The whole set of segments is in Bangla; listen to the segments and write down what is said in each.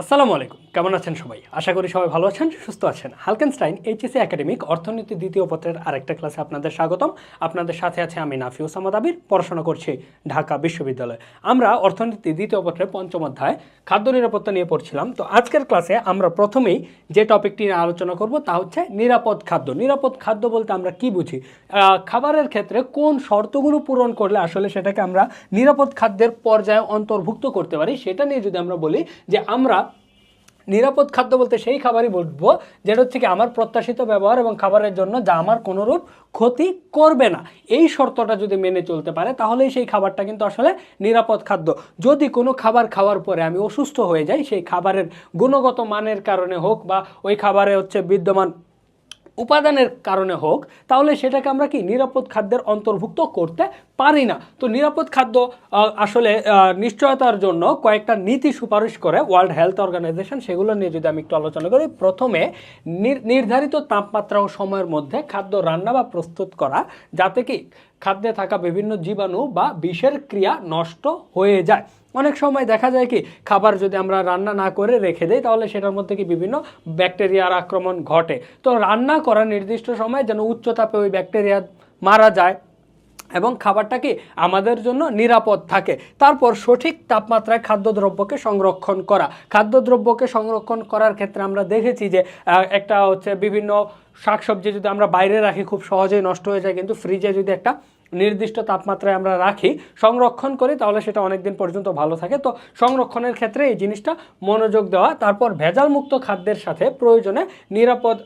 আসসালামু আলাইকুম। কেমন আছেন সবাই? আশা করি সবাই ভালো আছেন, সুস্থ আছেন। হালকেনস্টাইন এইচএসি একাডেমিক অর্থনীতি দ্বিতীয় পত্রের আরেকটা ক্লাসে আপনাদের স্বাগতম। আপনাদের সাথে আছে আমি নাফি ওসামাদ আবির, পড়াশোনা করছি ঢাকা বিশ্ববিদ্যালয়ে। আমরা অর্থনীতি দ্বিতীয় পত্রের পঞ্চম অধ্যায়, খাদ্য নিরাপত্তা নিয়ে পড়ছিলাম। তো আজকের ক্লাসে আমরা প্রথমেই যে টপিকটি নিয়ে আলোচনা করব তা হচ্ছে নিরাপদ খাদ্য। নিরাপদ খাদ্য বলতে আমরা কি বুঝি? খাবারের ক্ষেত্রে কোন শর্তগুলো পূরণ করলে আসলে সেটাকে আমরা নিরাপদ খাদ্যের পর্যায়ে অন্তর্ভুক্ত করতে পারি? সেটা নিয়ে যদি আমরা বলি যে আমরা নিরাপদ খাদ্য বলতে সেই খাবারই বলব, যেটা হচ্ছে কি আমার প্রত্যাশিত ব্যবহার এবং খাবারের জন্য যা আমার কোনোরূপ ক্ষতি করবে না। এই শর্তটা যদি মেনে চলতে পারে, তাহলেই সেই খাবারটা কিন্তু আসলে নিরাপদ খাদ্য। যদি কোনো খাবার খাওয়ার পরে আমি অসুস্থ হয়ে যাই, সেই খাবারের গুণগত মানের কারণে হোক বা ওই খাবারে হচ্ছে বিদ্যমান উপাদানের কারণে হোক, তাহলে সেটাকে আমরা কি নিরাপদ খাদ্যের অন্তর্ভুক্ত করতে পারি না। তো নিরাপদ খাদ্য আসলে নিশ্চয়তার জন্য কয়েকটা নীতি সুপারিশ করে ওয়ার্ল্ড হেলথ অর্গানাইজেশন সেগুলো নিয়ে যদি আমি একটু আলোচনা করি, প্রথমে নির- নির্ধারিত তাপমাত্রা ও সময়ের মধ্যে খাদ্য রান্না বা প্রস্তুত করা, যাতে কি খাদ্যে থাকা বিভিন্ন জীবাণু বা বিষের ক্রিয়া নষ্ট হয়ে যায়। অনেক সময় দেখা যায় কি, খাবার যদি আমরা রান্না না করে রেখে দেই, তাহলে সেটার মধ্যে কি বিভিন্ন ব্যাকটেরিয়ার আক্রমণ ঘটে। তো রান্না করা নির্দিষ্ট সময় যেন উচ্চ তাপে ওই ব্যাকটেরিয়া মারা যায় এবং খাবারটা কি আমাদের জন্য নিরাপদ থাকে। তারপর সঠিক তাপমাত্রায় খাদ্যদ্রব্যকে সংরক্ষণ করা। খাদ্যদ্রব্যকে সংরক্ষণ করার ক্ষেত্রে আমরা দেখেছি যে একটা হচ্ছে বিভিন্ন শাকসবজি যদি আমরা বাইরে রাখি, খুব সহজেই নষ্ট হয়ে যায়। কিন্তু ফ্রিজে যদি একটা নির্দিষ্ট তাপমাত্রায় আমরা রাখি, সংরক্ষণ করি, তাহলে সেটা অনেক দিন পর্যন্ত ভালো থাকে। তো সংরক্ষণের ক্ষেত্রে এই জিনিসটা মনোযোগ দেওয়া, তারপর ভেজালমুক্ত খাদ্যের সাথে প্রয়োজনে নিরাপদ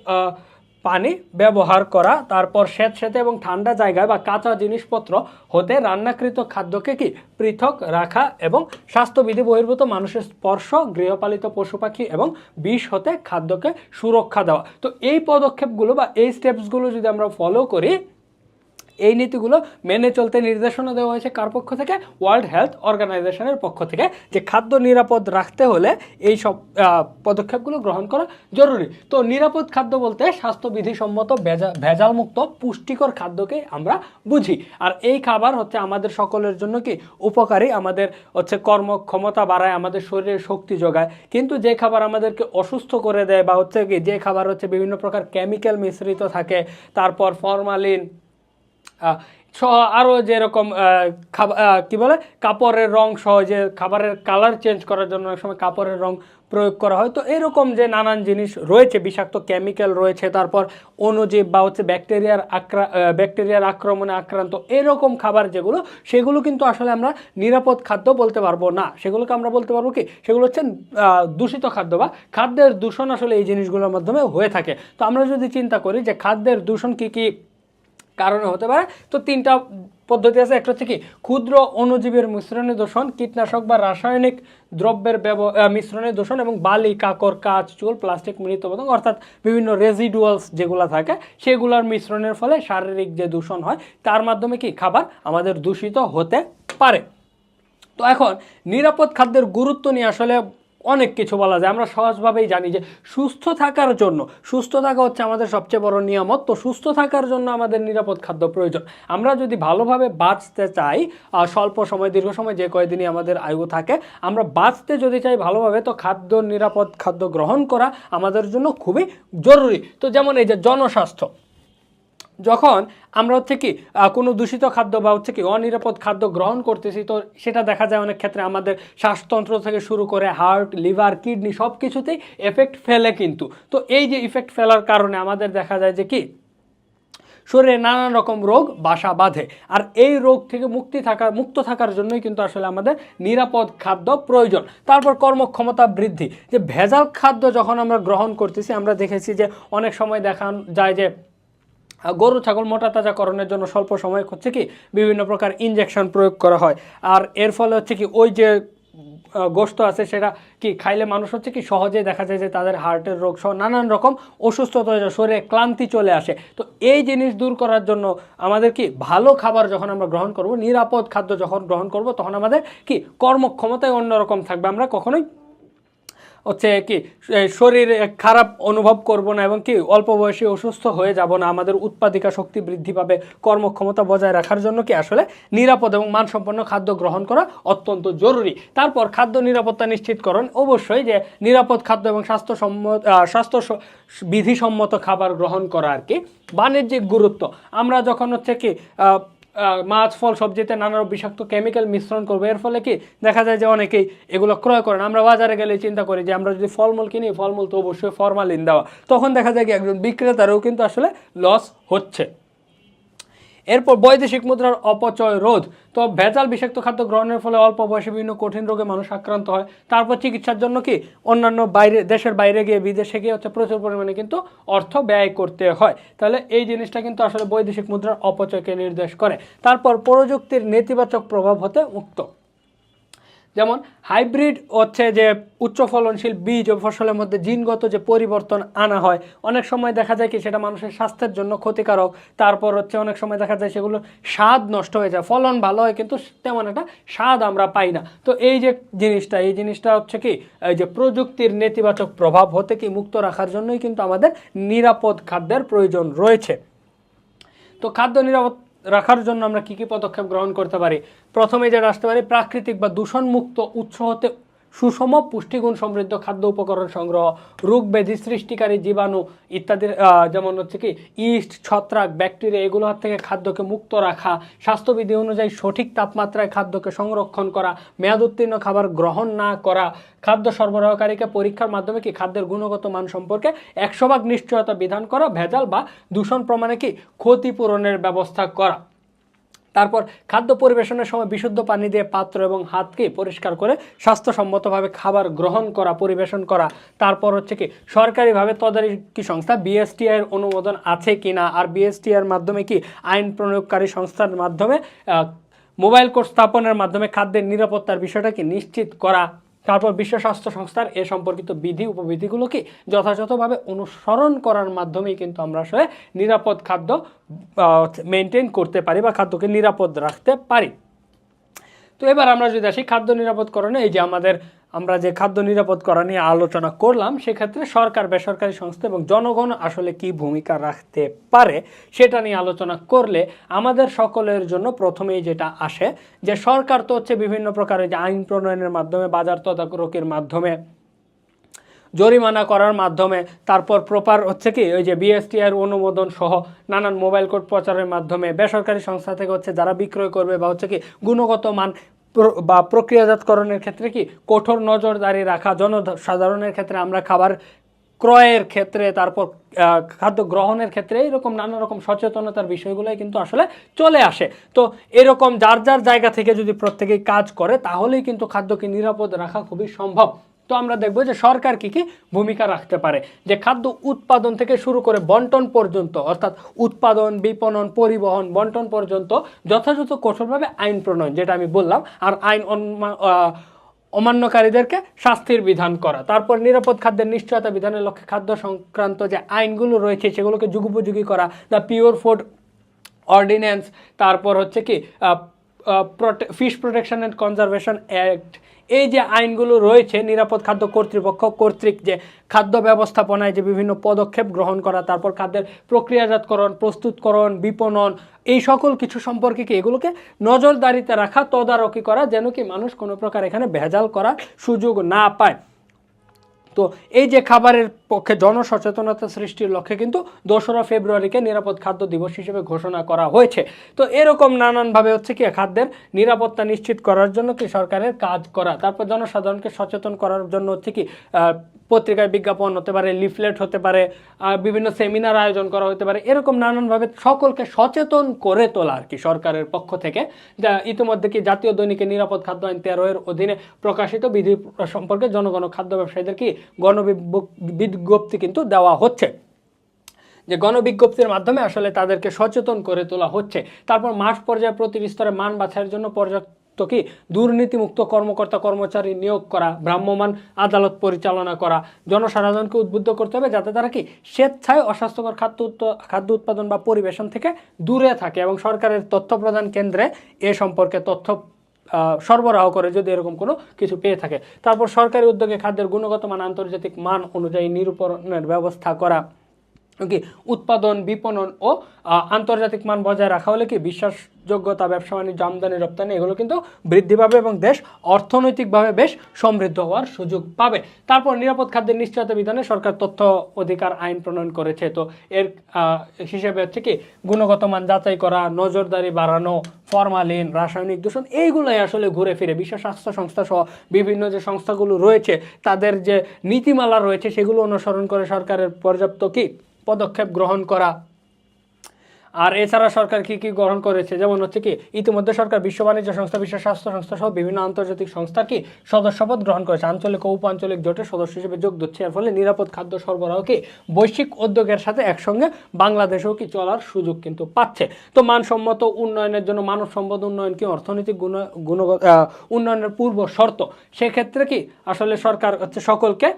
পানি ব্যবহার করা, তারপর স্যাঁতস্যাঁতে এবং ঠান্ডা জায়গায় বা কাঁচা জিনিসপত্র হতে রান্নাকৃত খাদ্যকে কি পৃথক রাখা এবং স্বাস্থ্যবিধি বহির্ভূত মানুষের স্পর্শ, গৃহপালিত পশু পাখি এবং বিষ হতে খাদ্যকে সুরক্ষা দেওয়া। তো এই পদক্ষেপগুলো বা এই স্টেপসগুলো যদি আমরা ফলো করি এই নীতিগুলো মেনে চলতে নির্দেশনা দেওয়া হয়েছে কার পক্ষ থেকে? ওয়ার্ল্ড হেলথ অর্গানাইজেশনের পক্ষ থেকে। যে খাদ্য নিরাপদ রাখতে হলে এই সব পদক্ষেপগুলো গ্রহণ করা জরুরি। তো নিরাপদ খাদ্য বলতে স্বাস্থ্যবিধিসম্মত ভেজা, ভেজালমুক্ত, পুষ্টিকর খাদ্যকে আমরা বুঝি। আর এই খাবার হচ্ছে আমাদের সকলের জন্য কি? উপকারী, আমাদের হচ্ছে কর্মক্ষমতা বাড়ায়, আমাদের শরীরে শক্তি যোগায়। কিন্তু যে খাবার আমাদেরকে অসুস্থ করে দেয় বা হচ্ছে কি, যে খাবার হচ্ছে বিভিন্ন প্রকার কেমিক্যাল মিশ্রিত থাকে, তারপর ফরমালিন আরও যেরকম খাবার কি বলে? কাপড়ের রং সহ যে খাবারের কালার চেঞ্জ করার জন্য অনেক সময় কাপড়ের রং প্রয়োগ করা হয়। তো এরকম যে নানান জিনিস রয়েছে, বিষাক্ত কেমিক্যাল রয়েছে, তারপর অণুজীব বা হচ্ছে ব্যাকটেরিয়ার আক্রা ব্যাকটেরিয়ার আক্রমণে আক্রান্ত এরকম খাবার যেগুলো, সেগুলো কিন্তু আসলে আমরা নিরাপদ খাদ্য বলতে পারব না। সেগুলোকে আমরা বলতে পারব কি? সেগুলো হচ্ছে দূষিত খাদ্য বা খাদ্যের দূষণ আসলে এই জিনিসগুলোর মাধ্যমে হয়ে থাকে। তো আমরা যদি চিন্তা করি যে খাদ্যের দূষণ কী কী কারণে হতে পারে। তো তিনটা পদ্ধতি আছে। একটা হচ্ছে কি, ক্ষুদ্র অণুজীবের মিশ্রণে দূষণ, কীটনাশক বা রাসায়নিক দ্রব্যের মিশ্রণে দূষণ এবং বালি, কাকর, কাঁচ, চুল, প্লাস্টিক, মৃত পতঙ্গ অর্থাৎ বিভিন্ন রেজিডুয়ালস যেগুলো থাকে, সেগুলোর মিশ্রণের ফলে শারীরিক যে দূষণ হয়, তার মাধ্যমে কি খাবার আমাদের দূষিত হতে পারে। তো এখন নিরাপদ খাদ্যের গুরুত্ব নিয়ে আসলে অনেক কিছু বলা যায়। আমরা সহজভাবেই জানি যে সুস্থ থাকার জন্য, সুস্থ থাকা হচ্ছে আমাদের সবচেয়ে বড় নিয়ামত। তো সুস্থ থাকার জন্য আমাদের নিরাপদ খাদ্য প্রয়োজন। আমরা যদি ভালোভাবে বাঁচতে চাই স্বল্প সময়, দীর্ঘ সময় যে কয়দিনই আমাদের আয়ু থাকে, আমরা বাঁচতে যদি চাই ভালোভাবে, তো খাদ্য, নিরাপদ খাদ্য গ্রহণ করা আমাদের জন্য খুবই জরুরি। তো যেমন এই যে জনস্বাস্থ্য যখন আমরা হচ্ছে কি কোনো দূষিত খাদ্য বা হচ্ছে কি অনিরাপদ খাদ্য গ্রহণ করতেছি, তো সেটা দেখা যায় অনেক ক্ষেত্রে আমাদের শ্বাসতন্ত্র থেকে শুরু করে হার্ট, লিভার, কিডনি সব কিছুতেই এফেক্ট ফেলে কিন্তু। তো এই যে ইফেক্ট ফেলার কারণে আমাদের দেখা যায় যে কি, শরীরে নানান রকম রোগ বাসা বাঁধে। আর এই রোগ থেকে মুক্তি থাকার মুক্ত থাকার জন্যই কিন্তু আসলে আমাদের নিরাপদ খাদ্য প্রয়োজন। তারপর কর্মক্ষমতা বৃদ্ধি। যে ভেজাল খাদ্য যখন আমরা গ্রহণ করতেছি, আমরা দেখেছি যে অনেক সময় দেখা যায় যে গরু, ছাগল, মোটা তাজাকরণের জন্য স্বল্প সময় হচ্ছে কি বিভিন্ন প্রকার ইনজেকশন প্রয়োগ করা হয়। আর এর ফলে হচ্ছে কি ওই যে গোস্ত আছে সেটা কি খাইলে মানুষ হচ্ছে কি সহজেই দেখা যায় যে তাদের হার্টের রোগ সহ নানান রকম অসুস্থতা হয়ে যায়, শরীরে ক্লান্তি চলে আসে। তো এই জিনিস দূর করার জন্য আমাদের কি ভালো খাবার যখন আমরা গ্রহণ করব, নিরাপদ খাদ্য যখন গ্রহণ করব, তখন আমাদের কি কর্মক্ষমতায় অন্যরকম থাকবে। আমরা কখনোই হচ্ছে কি শরীর খারাপ অনুভব করব না এবং কি অল্প বয়সে অসুস্থ হয়ে যাব না, আমাদের উৎপাদিকা শক্তি বৃদ্ধি পাবে, কর্মক্ষমতা বজায় রাখার জন্য কি আসলে নিরাপদ এবং মানসম্পন্ন খাদ্য গ্রহণ করা অত্যন্ত জরুরি। তারপর খাদ্য নিরাপত্তা নিশ্চিতকরণ অবশ্যই যে নিরাপদ খাদ্য এবং স্বাস্থ্যসম্মত স্বাস্থ্য বিধিসম্মত খাবার গ্রহণ করা আর কি বাণিজ্যিক গুরুত্ব। আমরা যখন হচ্ছে কি মাছ, ফল সবজিতে নানা বিষাক্ত কেমিক্যাল মিশ্রণ করবে। এর ফলে কি? দেখা যায় যে অনেকেই এগুলো ক্রয় করেন আমরা বাজারে গেলে চিন্তা করি যে, আমরা যদি ফলমূল কিনি, ফলমূল তো অবশ্যই ফরমালিন দেওয়া। তখন দেখা যায় কি একজন বিক্রেতারও কিন্তু আসলে লস হচ্ছে। এরপর বৈদেশিক মুদ্রার অপচয় রোধ। তো ভেজাল বিষাক্ত খাদ্য গ্রহণের ফলে অল্প বয়সে বিভিন্ন কঠিন রোগে মানুষ আক্রান্ত হয়। তারপর চিকিৎসার জন্য কি অন্যান্য বাইরে, দেশের বাইরে গিয়ে বিদেশে গিয়ে হচ্ছে প্রচুর পরিমাণে কিন্তু অর্থ ব্যয় করতে হয়। তাহলে এই জিনিসটা কিন্তু আসলে বৈদেশিক মুদ্রার অপচয়কে নির্দেশ করে। তারপর প্রযুক্তির নেতিবাচক প্রভাব হতে মুক্ত যেমন হাইব্রিড হচ্ছে যে উচ্চ ফলনশীল বীজ ও ফসলের মধ্যে জিনগত যে পরিবর্তন আনা হয়, অনেক সময় দেখা যায় কি সেটা মানুষের স্বাস্থ্যের জন্য ক্ষতিকারক, তারপর হচ্ছে অনেক সময় দেখা যায় সেগুলো স্বাদ নষ্ট হয়ে যায়, ফলন ভালো হয় কিন্তু তেমন একটা স্বাদ আমরা পাই না। তো এই যে জিনিসটা, এই জিনিসটা হচ্ছে কি, এই যে প্রযুক্তির নেতিবাচক প্রভাব হতে কি মুক্ত রাখার জন্যই কিন্তু আমাদের নিরাপদ খাদ্যের প্রয়োজন রয়েছে। তো খাদ্য নিরাপদ রাখার জন্য আমরা কী কী পদক্ষেপ গ্রহণ করতে পারি? প্রথমে যেটা আসতে পারি, প্রাকৃতিক বা দূষণমুক্ত উৎস হতে সুষম পুষ্টিগুণ সমৃদ্ধ খাদ্য উপকরণ সংগ্রহ, রোগ ব্যাধি সৃষ্টিকারী জীবাণু ইত্যাদির যেমন হচ্ছে কি, ইস্ট, ছত্রাক, ব্যাকটেরিয়া, এগুলো থেকে খাদ্যকে মুক্ত রাখা, স্বাস্থ্যবিধি অনুযায়ী সঠিক তাপমাত্রায় খাদ্যকে সংরক্ষণ করা, মেয়াদ উত্তীর্ণ খাবার গ্রহণ না করা, খাদ্য সরবরাহকারীকে পরীক্ষার মাধ্যমে কি খাদ্যের গুণগত মান সম্পর্কে একশো ভাগ নিশ্চয়তা বিধান করা, ভেজাল বা দূষণ প্রমাণে কি ক্ষতিপূরণের ব্যবস্থা করা। তারপর খাদ্য পরিবেশনের সময় বিশুদ্ধ পানি দিয়ে পাত্র এবং হাতকে পরিষ্কার করে স্বাস্থ্যসম্মতভাবে খাবার গ্রহণ করা, পরিবেশন করা। তারপর হচ্ছে কি, সরকারিভাবে তদারকি সংস্থা বিএসটিআইয়ের অনুমোদন আছে কি না আর বিএসটিআইয়ের মাধ্যমে কি আইন প্রয়োগকারী সংস্থার মাধ্যমে মোবাইল কোর্ট স্থাপনের মাধ্যমে খাদ্যের নিরাপত্তার বিষয়টাকে নিশ্চিত করা তারপর বিশ্ব স্বাস্থ্য সংস্থার এ সম্পর্কিত বিধি উপবিধিগুলোকে যথাযথভাবে অনুসরণ করার মাধ্যমেই কিন্তু আমরা আসলে নিরাপদ খাদ্য মেনটেন করতে পারি বা খাদ্যকে নিরাপদ রাখতে পারি। তো এবার আমরা যদি আসি খাদ্য নিরাপদকরণে এই যে আমাদের, আমরা যে খাদ্য নিরাপদ করা নিয়ে আলোচনা করলাম, সেক্ষেত্রে সরকার, বেসরকারি সংস্থা এবং জনগণ আসলে কি ভূমিকা রাখতে পারে সেটা নিয়ে আলোচনা করলে আমাদের সকলের জন্য প্রথমেই যেটা আসে যে সরকার তো হচ্ছে বিভিন্ন প্রকারের যে আইন প্রণয়নের মাধ্যমে, বাজার তদারকির মাধ্যমে জরিমানা করার মাধ্যমে, তারপর প্রপার হচ্ছে কি, ওই যে বিএসটিআর অনুমোদন সহ নানান মোবাইল কোড প্রচারের মাধ্যমে বেসরকারি সংস্থা থেকে হচ্ছে যারা বিক্রয় করবে বা হচ্ছে কি গুণগত মান বা প্রক্রিয়াজাতকরণের ক্ষেত্রে কি কঠোর নজরদারি রাখা, জনসাধারণের ক্ষেত্রে আমরা খাবার ক্রয়ের ক্ষেত্রে, তারপর খাদ্য গ্রহণের ক্ষেত্রে এরকম নানা রকম সচেতনতার বিষয়গুলোই কিন্তু আসলে চলে আসে। তো এরকম যার যার জায়গা থেকে যদি প্রত্যেকেই কাজ করে, তাহলেই কিন্তু খাদ্যকে নিরাপদ রাখা খুবই সম্ভব। তো আমরা দেখব যে সরকার কি কি ভূমিকা রাখতে পারে। যে খাদ্য উৎপাদন থেকে শুরু করে বন্টন পর্যন্ত, অর্থাৎ উৎপাদন, বিপণন, পরিবহন, বন্টন পর্যন্ত যথাযথ কঠোরভাবে আইন প্রণয়ন, যেটা আমি বললাম, আর আইন অমান্যকারীদেরকে শাস্তির বিধান করা। তারপর নিরাপদ খাদ্যের নিশ্চয়তা বিধানের লক্ষ্যে খাদ্য সংক্রান্ত যে আইনগুলো রয়েছে, সেগুলোকে যুগোপযোগী করা দ্য পিওর ফুড অর্ডিন্যান্স তারপর হচ্ছে কি fish protection and conservation act এই যে আইনগুলো রয়েছে, নিরাপদ খাদ্য কর্তৃপক্ষ কর্তৃক যে খাদ্য ব্যবস্থাপনায় যে বিভিন্ন পদক্ষেপ গ্রহণ করা, তারপর খাদ্যের প্রক্রিয়াজাতকরণ, প্রস্তুতকরণ, বিপণন, এই সকল কিছু সম্পর্কে কি এগুলোকে নজরদারিতে রাখা, তদারকি করা, যেন কি মানুষ কোনো প্রকার এখানে ভেজাল করার সুযোগ না পায়। তো এই যে খাবারের পক্ষে জনসচেতনতা সৃষ্টির লক্ষ্যে কিন্তু দোসরা ফেব্রুয়ারিকে নিরাপদ খাদ্য দিবস হিসেবে ঘোষণা করা হয়েছে। তো এরকম নানানভাবে হচ্ছে কি, খাদ্যের নিরাপত্তা নিশ্চিত করার জন্য কি সরকারের কাজ করা? তারপর জনসাধারণকে সচেতন করার জন্য হচ্ছে কি পত্রিকায় বিজ্ঞাপন হতে পারে, লিফলেট হতে পারে বিভিন্ন সেমিনার আয়োজন করা হতে পারে, এরকম নানানভাবে সকলকে সচেতন করে তোলা আর কি সরকারের পক্ষ থেকে। যা ইতিমধ্যে কি জাতীয় দৈনিকে নিরাপদ খাদ্য আইন তেরো এর অধীনে প্রকাশিত বিধি সম্পর্কে জনগণ খাদ্য ব্যবসায়ীদের কি গণবিজ্ঞপ্তি কিন্তু দেওয়া হচ্ছে। যে গণবিজ্ঞপ্তির মাধ্যমে আসলে তাদেরকে সচেতন করে তোলা হচ্ছে। তারপর মাঠ পর্যায়ে প্রতি স্তরে মান বাছাইয়ের জন্য পর্যাপ্ত কি? দুর্নীতিমুক্ত কর্মকর্তা, কর্মচারী নিয়োগ করা, ভ্রাম্যমাণ আদালত পরিচালনা করা, জনসাধারণকে উদ্বুদ্ধ করতে হবে যাতে তারা কি স্বেচ্ছায় অস্বাস্থ্যকর খাদ্য খাদ্য উৎপাদন বা পরিবেশন থেকে দূরে থাকে এবং সরকারের তথ্য প্রদান কেন্দ্রে এ সম্পর্কে তথ্য সরবরাহ করে যদি এরকম কোনো কিছু পেয়ে থাকে। তারপর সরকারি উদ্যোগে খাদ্যের গুণগত মান, আন্তর্জাতিক মান অনুযায়ী নিরূপণের ব্যবস্থা করা। কি উৎপাদন, বিপণন ও আন্তর্জাতিক মান বজায় রাখা হলে কি বিশ্বাসযোগ্যতা, ব্যবসা বাণিজ্য, আমদানি, রপ্তানি এগুলো কিন্তু বৃদ্ধি পাবে এবং দেশ অর্থনৈতিকভাবে বেশ সমৃদ্ধ হওয়ার সুযোগ পাবে। তারপর নিরাপদ খাদ্যের নিশ্চয়তা বিধানে সরকার তথ্য, অধিকার, আইন প্রণয়ন করেছে। তো এর হিসেবে হচ্ছে কি গুণগত মান যাচাই করা, নজরদারি বাড়ানো, ফরমালিন, রাসায়নিক দূষণ এইগুলোই আসলে ঘুরে ফিরে। বিশ্ব স্বাস্থ্য সংস্থা সহ বিভিন্ন যে সংস্থাগুলো রয়েছে, তাদের যে নীতিমালা রয়েছে সেগুলো অনুসরণ করে সরকারের পর্যাপ্ত কি পদক্ষেপ গ্রহণ করা। আর এছাড়া সরকার কি কি গ্রহণ করেছে? যেমন হচ্ছে কি, ইতিমধ্যে সরকার বিশ্ব বাণিজ্য সংস্থা, বিশ্ব স্বাস্থ্য সংস্থা সহ বিভিন্ন আন্তর্জাতিক সংস্থার কি সদস্যপদ গ্রহণ করেছে। আঞ্চলিক ও উপাঞ্চলিক জোটের সদস্য হিসেবে যোগ দিচ্ছে। এর ফলে নিরাপদ খাদ্য সরবরাহ কি বৈশ্বিক উদ্যোগের সাথে একসঙ্গে বাংলাদেশেও কি চলার সুযোগ কিন্তু পাচ্ছে। তো মানসম্মত উন্নয়নের জন্য মানব সম্পদ উন্নয়ন কি অর্থনৈতিক গুণ, গুণগত উন্নয়নের পূর্ব শর্ত? সেক্ষেত্রে কি আসলে সরকার হচ্ছে সকলকে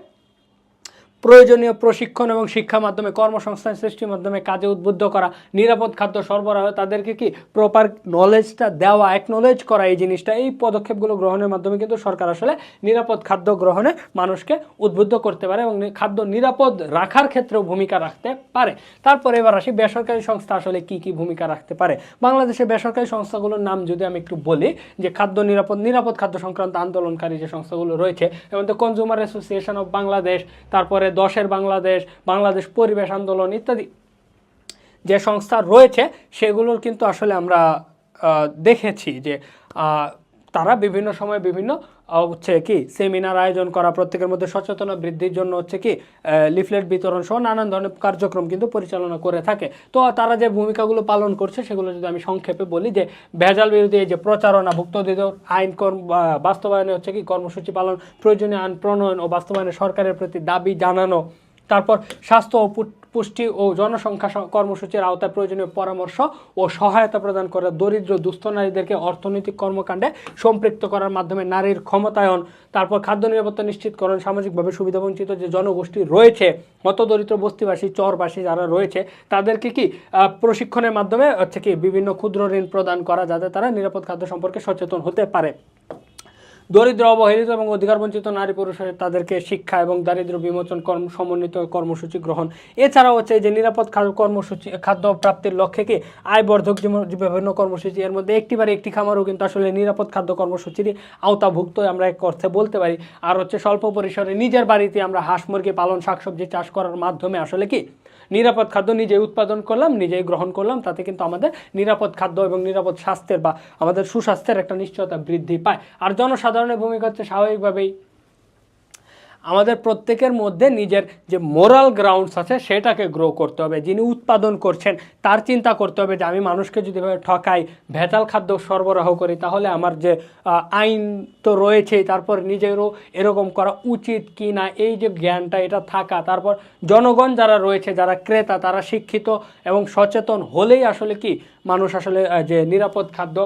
প্রয়োজনীয় প্রশিক্ষণ এবং শিক্ষা মাধ্যমে কর্মসংস্থান সৃষ্টির মাধ্যমে কাজে উদ্বুদ্ধ করা, নিরাপদ খাদ্য সরবরাহ, তাদেরকে কি প্রপার নলেজটা দেওয়া একনলেজ করা, এই জিনিসটা, এই পদক্ষেপগুলো গ্রহণের মাধ্যমে কিন্তু সরকার আসলে নিরাপদ খাদ্য গ্রহণে মানুষকে উদ্বুদ্ধ করতে পারে এবং খাদ্য নিরাপদ রাখার ক্ষেত্রেও ভূমিকা রাখতে পারে। তারপরে এবার আসি, বেসরকারি সংস্থা আসলে কি কি ভূমিকা রাখতে পারে? বাংলাদেশের বেসরকারি সংস্থাগুলোর নাম যদি আমি একটু বলি, যে খাদ্য নিরাপদ নিরাপদ খাদ্য সংক্রান্ত আন্দোলনকারী যে সংস্থাগুলো রয়েছে এর মধ্যে কনজিউমার অ্যাসোসিয়েশন অফ বাংলাদেশ তারপরে দশের বাংলাদেশ বাংলাদেশ পরিবেশ আন্দোলন ইত্যাদি যে সংস্থা রয়েছে, সেগুলোর কিন্তু আসলে আমরা দেখেছি যে তারা বিভিন্ন সময় বিভিন্ন হচ্ছে কি সেমিনার আয়োজন করা, প্রত্যেকের মধ্যে সচেতনতা বৃদ্ধির জন্য হচ্ছে কি লিফলেট বিতরণ সহ নানান ধরনের কার্যক্রম কিন্তু পরিচালনা করে থাকে। তো তারা যে ভূমিকাগুলো পালন করছে, সেগুলো যদি আমি সংক্ষেপে বলি যে, ভেজাল বিরোধী এই যে প্রচারণা ভুক্ত আইন কর্ম বাস্তবায়নে হচ্ছে কি, কর্মসূচি পালন, প্রয়োজনীয় আইন প্রণয়ন ও বাস্তবায়নে সরকারের প্রতি দাবি জানানো তারপর স্বাস্থ্য ও পুষ্টি ও জনসংখ্যা কর্মসূচির আওতায় প্রয়োজনীয় পরামর্শ ও সহায়তা প্রদান করা দরিদ্র, দুস্থ নারীদেরকে অর্থনৈতিক কর্মকাণ্ডে সম্পৃক্ত করার মাধ্যমে নারীর ক্ষমতায়ন, তারপর খাদ্য নিরাপত্তা নিশ্চিতকরণ সামাজিকভাবে সুবিধাবঞ্চিত যে জনগোষ্ঠী রয়েছে হতদরিদ্র বস্তিবাসী, চরবাসী যারা রয়েছে, তাদেরকে কি প্রশিক্ষণের মাধ্যমে হচ্ছে কি বিভিন্ন ক্ষুদ্র ঋণ প্রদান করা যাতে তারা নিরাপদ খাদ্য সম্পর্কে সচেতন হতে পারে? দরিদ্র, অবহেলিত এবং অধিকারবঞ্চিত নারী পুরুষের তাদেরকে শিক্ষা এবং দারিদ্র বিমোচন কর্ম, সমন্বিত কর্মসূচি গ্রহণ। এছাড়াও হচ্ছে যে নিরাপদ খাদ্য কর্মসূচি, খাদ্য প্রাপ্তির লক্ষ্যে কি আয়বর্ধক যেমন বিভিন্ন কর্মসূচি, এর মধ্যে একটিবারে একটি খামারও কিন্তু আসলে নিরাপদ খাদ্য কর্মসূচিরই আওতাভুক্ত আমরা এক অর্থে বলতে পারি। আর হচ্ছে স্বল্প পরিসরে নিজের বাড়িতে আমরা হাঁস মুরগি পালন, শাকসবজি চাষ করার মাধ্যমে আসলে কি নিরাপদ খাদ্য নিজেই উৎপাদন করলাম, নিজেই গ্রহণ করলাম, তাতে কিন্তু আমাদের নিরাপদ খাদ্য এবং নিরাপদ স্বাস্থ্যের বা আমাদের সুস্বাস্থ্যের একটা নিশ্চয়তা বৃদ্ধি পায়। আর জনসাধারণের ভূমিকা হচ্ছে স্বাভাবিকভাবেই আমাদের প্রত্যেকের মধ্যে নিজের যে মোরাল গ্রাউন্ডস আছে সেটাকে গ্রো করতে হবে। যিনি উৎপাদন করছেন, তার চিন্তা করতে হবে যে আমি মানুষকে যদি ঠকাই, ভেজাল খাদ্য সরবরাহ করি, তাহলে আমার যে আইন তো রয়েছেই, তারপর নিজেরও এরকম করা উচিত কি না এই যে জ্ঞানটা, এটা থাকা। তারপর জনগণ যারা রয়েছে, যারা ক্রেতা, তারা শিক্ষিত এবং সচেতন হলেই আসলে কি? মানুষ আসলে যে নিরাপদ খাদ্য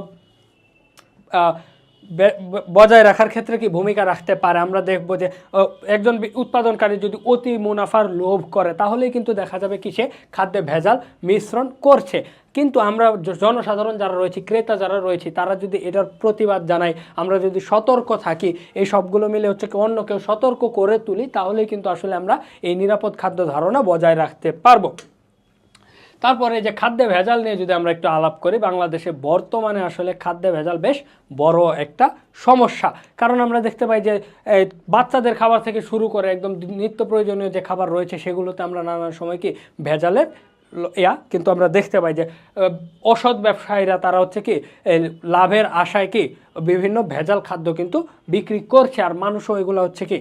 বজায় রাখার ক্ষেত্রে কি ভূমিকা রাখতে পারে? আমরা দেখব যে একজন উৎপাদনকারী যদি অতি মুনাফার লোভ করে, তাহলেই কিন্তু দেখা যাবে কি সে খাদ্যে ভেজাল মিশ্রণ করছে। কিন্তু আমরা জনসাধারণ যারা রয়েছে, ক্রেতা যারা রয়েছে, তারা যদি এটার প্রতিবাদ জানাই আমরা যদি সতর্ক থাকি, এই সবগুলো মিলে হচ্ছে কি অন্য কেউ সতর্ক করে তুলি, তাহলেই কিন্তু আসলে আমরা এই নিরাপদ খাদ্য ধারণা বজায় রাখতে পারব। তারপরে যে খাদ্যে ভেজাল নিয়ে যদি আমরা একটু আলাপ করি, বাংলাদেশে বর্তমানে আসলে খাদ্যে ভেজাল বেশ বড় একটা সমস্যা। কারণ আমরা দেখতে পাই যে বাচ্চাদের খাবার থেকে শুরু করে একদম নিত্য প্রয়োজনীয় যে খাবার রয়েছে, সেগুলোতে আমরা নানান সময় কি ভেজালের ইয়া, কিন্তু আমরা দেখতে পাই যে অসৎ ব্যবসায়ীরা তারা হচ্ছে কি লাভের আশায় কি বিভিন্ন ভেজাল খাদ্য কিন্তু বিক্রি করছে। আর মানুষও এগুলো হচ্ছে কি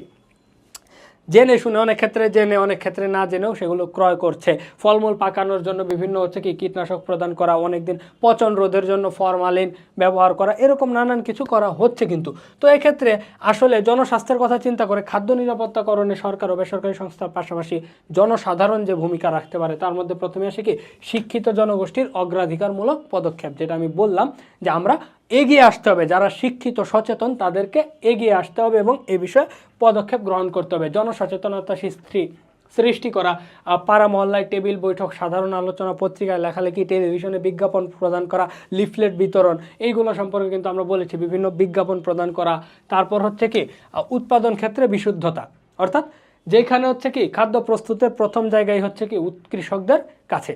জেনে শুনে অনেক ক্ষেত্রে জেনে, অনেক ক্ষেত্রে না জেনেও সেগুলো ক্রয় করছে। ফলমূল পাকানোর জন্য বিভিন্ন হচ্ছে কি কীটনাশক প্রদান করা, অনেকদিন পচন রোধের জন্য ফরমালিন ব্যবহার করা, এরকম নানান কিছু করা হচ্ছে কিন্তু। তো এক্ষেত্রে আসলে জনস্বাস্থ্যের কথা চিন্তা করে খাদ্য নিরাপত্তাকরণে সরকার ও বেসরকারি সংস্থার পাশাপাশি জনসাধারণ যে ভূমিকা রাখতে পারে, তার মধ্যে প্রথমে আসে কি, শিক্ষিত জনগোষ্ঠীর অগ্রাধিকারমূলক পদক্ষেপ, যেটা আমি বললাম যে আমরা এগিয়ে আসতে হবে। যারা শিক্ষিত, সচেতন, তাদেরকে এগিয়ে আসতে হবে এবং এ বিষয়ে পদক্ষেপ গ্রহণ করতে হবে। জনসচেতনতা সৃষ্টি সৃষ্টি করা পাড়া, মহল্লায় টেবিল বৈঠক, সাধারণ আলোচনা পত্রিকায় লেখালেখি, টেলিভিশনে বিজ্ঞাপন প্রদান করা, লিফলেট বিতরণ, এইগুলো সম্পর্কে কিন্তু আমরা বলেছি। বিভিন্ন বিজ্ঞাপন প্রদান করা। তারপর হচ্ছে কি উৎপাদন ক্ষেত্রে বিশুদ্ধতা। অর্থাৎ যেখানে হচ্ছে কি, খাদ্য প্রস্তুতের প্রথম জায়গায় হচ্ছে কি কৃষকদের কাছে।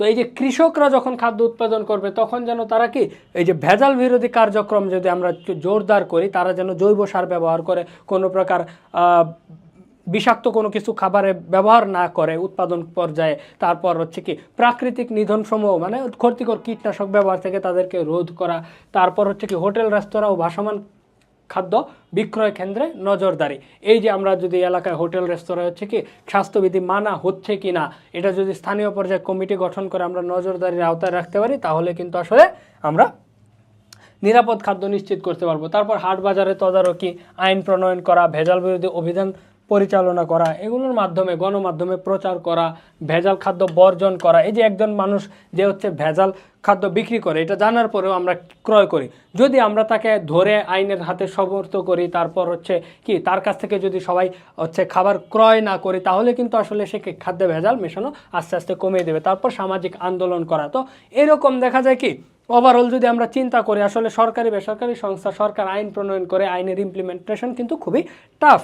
তো এই যে কৃষকরা যখন খাদ্য উৎপাদন করবে, তখন যেন তারা কি, এই যে ভেজাল বিরোধী কার্যক্রম যদি আমরা জোরদার করি, তারা যেন জৈব সার ব্যবহার করে, কোনো প্রকার বিষাক্ত কোনো কিছু খাবারে ব্যবহার না করে উৎপাদন পর্যায়ে। তারপর হচ্ছে কি, প্রাকৃতিক নিধনসমূহ মানে ক্ষতিকর কীটনাশক ব্যবহার থেকে তাদেরকে রোধ করা। তারপর হচ্ছে কি, হোটেল, রেস্তোরাঁ ও ভাসমান খাদ্য বিক্রয় কেন্দ্রে নজরদারি। এই যে আমরা যদি এলাকায় হোটেল, রেস্তোরাঁ হচ্ছে কি, স্বাস্থ্যবিধি মানা হচ্ছে কি না এটা যদি স্থানীয় পর্যায়ে কমিটি গঠন করে আমরা নজরদারির আওতায় রাখতে পারি, তাহলে কিন্তু আসলে আমরা নিরাপদ খাদ্য নিশ্চিত করতে পারব। তারপর হাট বাজারে তদারকি, আইন প্রণয়ন করা, ভেজাল বিরোধী অভিযান পরিচালনা করা, এগুলোর মাধ্যমে, গণমাধ্যমে প্রচার করা, ভেজাল খাদ্য বর্জন করা। এই যে একজন মানুষ যে হচ্ছে ভেজাল খাদ্য বিক্রি করে, এটা জানার পরেও আমরা ক্রয় করি। যদি আমরা তাকে ধরে আইনের হাতে সমর্থ করি, তারপর হচ্ছে কি, তার কাছ থেকে যদি সবাই হচ্ছে খাবার ক্রয় না করি, তাহলে কিন্তু আসলে সে খাদ্যে ভেজাল মেশানো আস্তে আস্তে কমিয়ে দেবে। তারপর সামাজিক আন্দোলন করা। তো এরকম দেখা যায় কি ওভারঅল যদি আমরা চিন্তা করি, আসলে সরকারি বেসরকারি সংস্থা, সরকার আইন প্রণয়ন করে, আইনের ইমপ্লিমেন্টেশন কিন্তু খুবই টাফ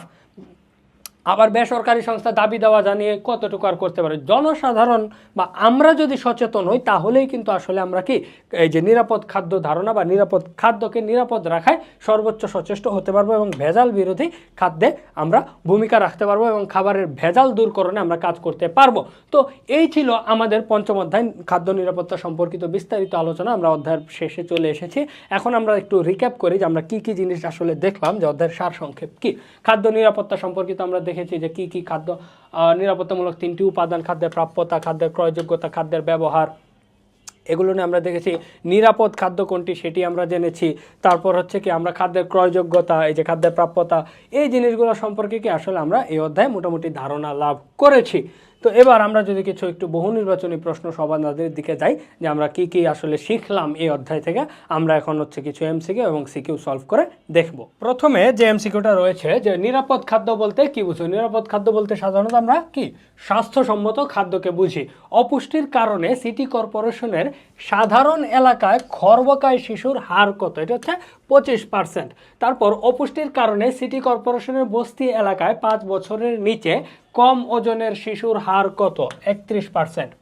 আবার বেসরকারি সংস্থা দাবি দেওয়া জানিয়ে কতটুকু আর করতে পারে? জনসাধারণ বা আমরা যদি সচেতন হই, তাহলেই কিন্তু আসলে আমরা কি এই যে নিরাপদ খাদ্য ধারণা বা নিরাপদ খাদ্যকে নিরাপদ রাখায় সর্বোচ্চ সচেষ্ট হতে পারব এবং ভেজাল বিরোধী খাদ্যে আমরা ভূমিকা রাখতে পারব এবং খাবারের ভেজাল দূরকরণে আমরা কাজ করতে পারব। তো এই ছিল আমাদের পঞ্চম অধ্যায়, খাদ্য নিরাপত্তা সম্পর্কিত বিস্তারিত আলোচনা। আমরা অধ্যায়ের শেষে চলে এসেছি। এখন আমরা একটু রিক্যাপ করি যে আমরা কি কি জিনিস আসলে দেখলাম, যে অধ্যায়ের সার সংক্ষেপ কি। খাদ্য নিরাপত্তা সম্পর্কিত আমরা দেখেছি যে কি কি খাদ্য নিরাপত্তামূলক তিনটি উপাদান, খাদ্যের প্রাপ্যতা, খাদ্যের ক্রয়যোগ্যতা, খাদ্যের ব্যবহার, এগুলো নিয়ে আমরা দেখেছি। নিরাপদ খাদ্য কোনটি সেটি আমরা জেনেছি। তারপর হচ্ছে কি আমরা খাদ্যের ক্রয়যোগ্যতা, এই যে খাদ্যের প্রাপ্যতা, এই জিনিসগুলো সম্পর্কে কি আসলে আমরা এই অধ্যায়ে মোটামুটি ধারণা লাভ করেছি। তো এবার আমরা যদি কিছু একটু বহু নির্বাচনী প্রশ্ন সমাধানের দিকে যাই, যে আমরা কি কি আসলে শিখলাম এই অধ্যায় থেকে, আমরা এখন হচ্ছে কিছু এমসিকিউ এবং সিকিউ সলভ করে দেখব। প্রথমে যে এমসিকিউটা রয়েছে, যে নিরাপদ খাদ্য বলতে কি বুঝো? নিরাপদ খাদ্য বলতে সাধারণত আমরা কি? স্বাস্থ্যসম্মত খাদ্যকে বুঝি। অপুষ্টির কারণে সিটি কর্পোরেশনের সাধারণ এলাকায় খর্বকায় শিশুর হার কত? এটা হচ্ছে পঁচিশ পার্সেন্ট তারপর অপুষ্টির কারণে সিটি কর্পোরেশনের বস্তি এলাকায় পাঁচ বছরের নিচে কম ওজনের শিশুর হার কত? একত্রিশ পার্সেন্ট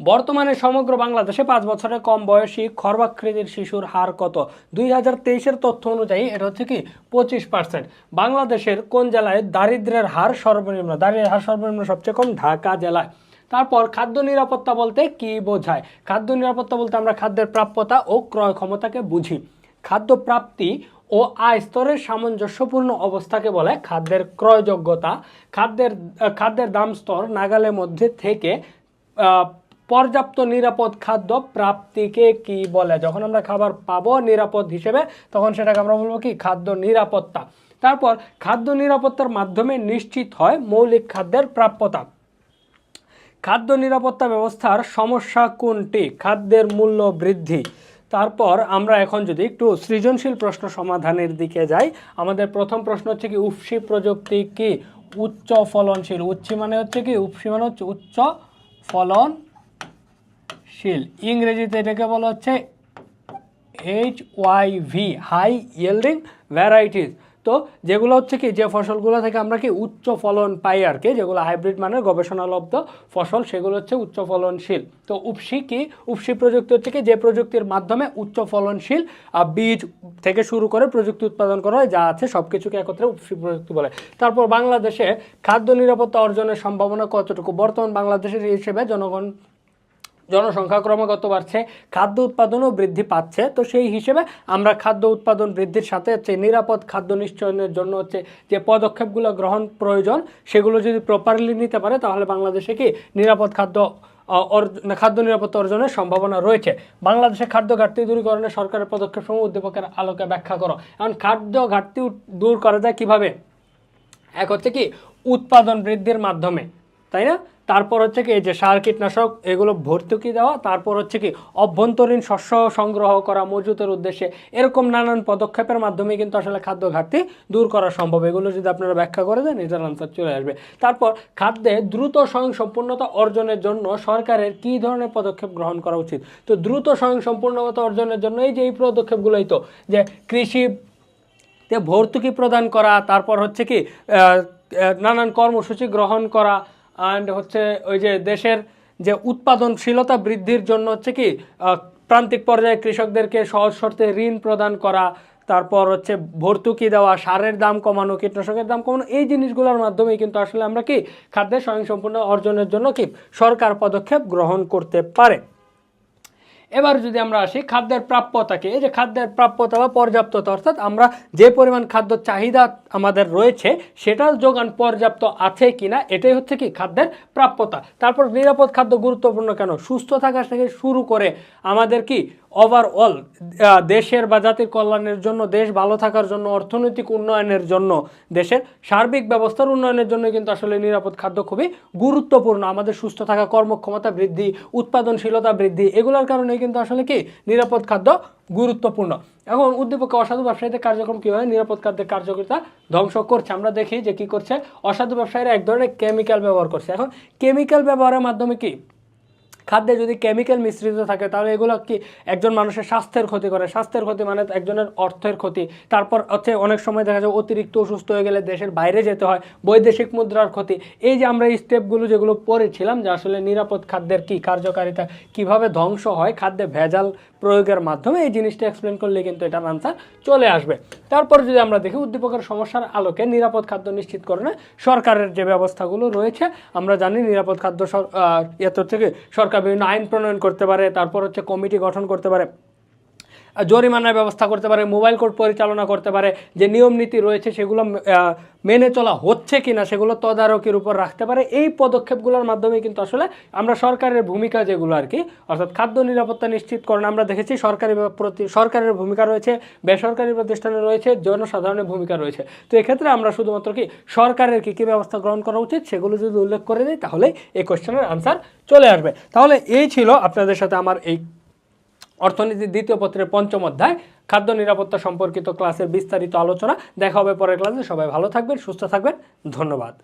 বর্তমানে সমগ্র বাংলাদেশে পাঁচ বছরের কম বয়সী খর্বাকৃতির শিশুর হার কত? দুই হাজার তেইশের তথ্য অনুযায়ী এটা হচ্ছে কি? পঁচিশ পার্সেন্ট বাংলাদেশের কোন জেলায় দারিদ্র্যের হার সর্বনিম্ন? দারিদ্র্যের হার সর্বনিম্ন সবচেয়ে কম? ঢাকা জেলায়। তারপর খাদ্য নিরাপত্তা বলতে কি বোঝায়? খাদ্য নিরাপত্তা বলতে আমরা খাদ্যের প্রাপ্যতা ও ক্রয় ক্ষমতাকে বুঝি। খাদ্য প্রাপ্তি ও আয় স্তরের সামঞ্জস্যপূর্ণ অবস্থাকে বলে খাদ্যের ক্রয়যোগ্যতা। খাদ্যের খাদ্যের দাম স্তর নাগালের মধ্যে থেকে পর্যাপ্ত নিরাপদ খাদ্য প্রাপ্তিকে কি বলে? যখন আমরা খাবার পাবো নিরাপদ হিসেবে, তখন সেটাকে আমরা বলব কি? খাদ্য নিরাপত্তা। তারপর, খাদ্য নিরাপত্তার মাধ্যমে নিশ্চিত হয় মৌলিক খাদ্যের প্রাপ্যতা। খাদ্য নিরাপত্তা ব্যবস্থার সমস্যা কোনটি? খাদ্যের মূল্য বৃদ্ধি। তারপর আমরা এখন যদি একটু সৃজনশীল প্রশ্ন সমাধানের দিকে যাই, আমাদের প্রথম প্রশ্ন হচ্ছে কি উফসি প্রযুক্তি কি? উচ্চ ফলনশীল। উচ্ছি মানে হচ্ছে কি উফসি মানে হচ্ছে উচ্চ ফলনশীল। ইংরেজিতে এটাকে বলা হচ্ছে H Y V high yielding varieties তো যেগুলো হচ্ছে কি, যে ফসলগুলো থেকে আমরা কি উচ্চ ফলন পাই আর কি, যেগুলো হাইব্রিড মানের গবেষণালব্ধ ফসল, সেগুলো হচ্ছে উচ্চ ফলনশীল। তো উপসি কি? উপসি প্রযুক্তি হচ্ছে কি, যে প্রযুক্তির মাধ্যমে উচ্চ ফলনশীল বীজ থেকে শুরু করে প্রযুক্তি উৎপাদন করা হয়, যা আছে সব কিছুকে একত্রে উপসি প্রযুক্তি বলে। তারপর বাংলাদেশে খাদ্য নিরাপত্তা অর্জনের সম্ভাবনা কতটুকু? বর্তমান বাংলাদেশের হিসেবে জনগণ জনসংখ্যা ক্রমাগত বাড়ছে খাদ্য উৎপাদনও বৃদ্ধি পাচ্ছে। তো সেই হিসেবে আমরা খাদ্য উৎপাদন বৃদ্ধির সাথে হচ্ছে নিরাপদ খাদ্য নিশ্চয়নের জন্য হচ্ছে যে পদক্ষেপগুলো গ্রহণ প্রয়োজন সেগুলো যদি প্রপারলি নিতে পারে তাহলে বাংলাদেশে কি নিরাপদ খাদ্য আহ, অর্জ- না, খাদ্য নিরাপত্তা অর্জনের সম্ভাবনা রয়েছে। বাংলাদেশে খাদ্য ঘাটতি দূরীকরণে সরকারের পদক্ষেপ সমূহ উদ্দীপকের আলোকে ব্যাখ্যা করো। এখন খাদ্য ঘাটতি দূর করা যায় কীভাবে? এক হচ্ছে কি উৎপাদন বৃদ্ধির মাধ্যমে। তাই না? তারপর হচ্ছে কি এই যে সার কীটনাশক, এগুলো ভর্তুকি দেওয়া, তারপর হচ্ছে কি অভ্যন্তরীণ শস্য সংগ্রহ করা মজুতের উদ্দেশ্যে এরকম নানান পদক্ষেপের মাধ্যমে কিন্তু আসলে খাদ্য ঘাটতি দূর করা সম্ভব। এগুলো যদি আপনারা ব্যাখ্যা করে দেন, এটার আনসার চলে আসবে। তারপর খাদ্যে দ্রুত স্বয়ংসম্পূর্ণতা অর্জনের জন্য সরকারের কী ধরনের পদক্ষেপ গ্রহণ করা উচিত? তো দ্রুত স্বয়ংসম্পূর্ণতা অর্জনের জন্য এই যে এই পদক্ষেপগুলোই তো, যে কৃষি তে ভর্তুকি প্রদান করা, তারপর হচ্ছে কি নানান কর্মসূচি গ্রহণ করা অ্যান্ড হচ্ছে ওই যে দেশের যে উৎপাদনশীলতা বৃদ্ধির জন্য হচ্ছে কি প্রান্তিক পর্যায়ে কৃষকদেরকে সহজ শর্তে ঋণ প্রদান করা, তারপর হচ্ছে ভর্তুকি দেওয়া, সারের দাম কমানো, কীটনাশকের দাম কমানো, এই জিনিসগুলোর মাধ্যমে কিন্তু আসলে আমরা কি খাদ্যের স্বয়ংসম্পূর্ণ অর্জনের জন্য কি সরকার পদক্ষেপ গ্রহণ করতে পারে। এবার যদি আমরা আসি খাদ্যের প্রাপ্যতাকে, এই যে খাদ্যের প্রাপ্যতা বা পর্যাপ্ততা, অর্থাৎ আমরা যে পরিমাণ খাদ্য চাহিদা আমাদের রয়েছে, সেটার যোগান পর্যাপ্ত আছে কিনা, এটাই হচ্ছে কি খাদ্যের প্রাপ্যতা। তারপর নিরাপদ খাদ্য গুরুত্বপূর্ণ কেন? সুস্থ থাকা থেকে শুরু করে আমাদের কি ওভারঅল দেশের বা জাতির কল্যাণের জন্য, দেশ ভালো থাকার জন্য, অর্থনৈতিক উন্নয়নের জন্য, দেশের সার্বিক ব্যবস্থার উন্নয়নের জন্য কিন্তু আসলে নিরাপদ খাদ্য খুবই গুরুত্বপূর্ণ। আমাদের সুস্থ থাকা, কর্মক্ষমতা বৃদ্ধি, উৎপাদনশীলতা বৃদ্ধি, এগুলোর কারণে কিন্তু আসলে কি? নিরাপদ খাদ্য গুরুত্বপূর্ণ। এখন উদ্দীপক অসাধু ব্যবসায়ীদের কার্যক্রম কীভাবে নিরাপদ খাদ্যের কার্যকারিতা ধ্বংস করছে? আমরা দেখি যে কি করছে? অসাধু ব্যবসায়ীরা এক ধরনের কেমিক্যাল ব্যবহার করছে। এখন কেমিক্যাল ব্যবহারের মাধ্যমে কি? খাদ্যে যদি কেমিক্যাল মিশ্রিত থাকে, তাহলে এগুলো কি একজন মানুষের স্বাস্থ্যের ক্ষতি করে? স্বাস্থ্যের ক্ষতি মানে একজনের অর্থের ক্ষতি। তারপর হচ্ছে অনেক সময় দেখা যায় অতিরিক্ত অসুস্থ হয়ে গেলে দেশের বাইরে যেতে হয়, বৈদেশিক মুদ্রার ক্ষতি। এই যে আমরা এই স্টেপগুলো যেগুলো পড়েছিলাম যে আসলে নিরাপদ খাদ্যের কি কার্যকারিতা কীভাবে ধ্বংস হয়, খাদ্যে ভেজাল প্রয়োগের মাধ্যমে এই জিনিসটা এক্সপ্লেন করলে কিন্তু এটার আনসার চলে আসবে। তারপর যদি আমরা দেখি উদ্দীপকের সমস্যার আলোকে নিরাপদ খাদ্য নিশ্চিতকরণে সরকারের যে ব্যবস্থাগুলো রয়েছে, আমরা জানি নিরাপদ খাদ্য ইয়েতে থেকে সরকার বিভিন্ন আইন প্রণয়ন করতে পারে তারপর হচ্ছে কমিটি গঠন করতে পারে। জরিমানার ব্যবস্থা করতে পারে, মোবাইল কোর্ট পরিচালনা করতে পারে, যে নিয়ম নীতি রয়েছে সেগুলো মেনে চলা হচ্ছে কি না সেগুলো তদারকির উপর রাখতে পারে। এই পদক্ষেপগুলোর মাধ্যমে কিন্তু আসলে আমরা সরকারের ভূমিকা যেগুলো আর কি, অর্থাৎ খাদ্য নিরাপত্তা নিশ্চিতকরণ আমরা দেখেছি সরকারি প্রতি, সরকারের ভূমিকা রয়েছে, বেসরকারি প্রতিষ্ঠানে রয়েছে, জনসাধারণের ভূমিকা রয়েছে। তো এক্ষেত্রে আমরা শুধুমাত্র কি সরকারের কী কী ব্যবস্থা গ্রহণ করা উচিত সেগুলো যদি উল্লেখ করে দিই তাহলে এই কোশ্চেনের আনসার চলে আসবে। তাহলে এই ছিল আপনাদের সাথে আমার এই অর্থনীতির দ্বিতীয় পত্রের পঞ্চম অধ্যায়, খাদ্য নিরাপত্তা সম্পর্কিত ক্লাসের বিস্তারিত আলোচনা। দেখা হবে পরের ক্লাসে সবাই ভালো থাকবেন, সুস্থ থাকবেন। ধন্যবাদ।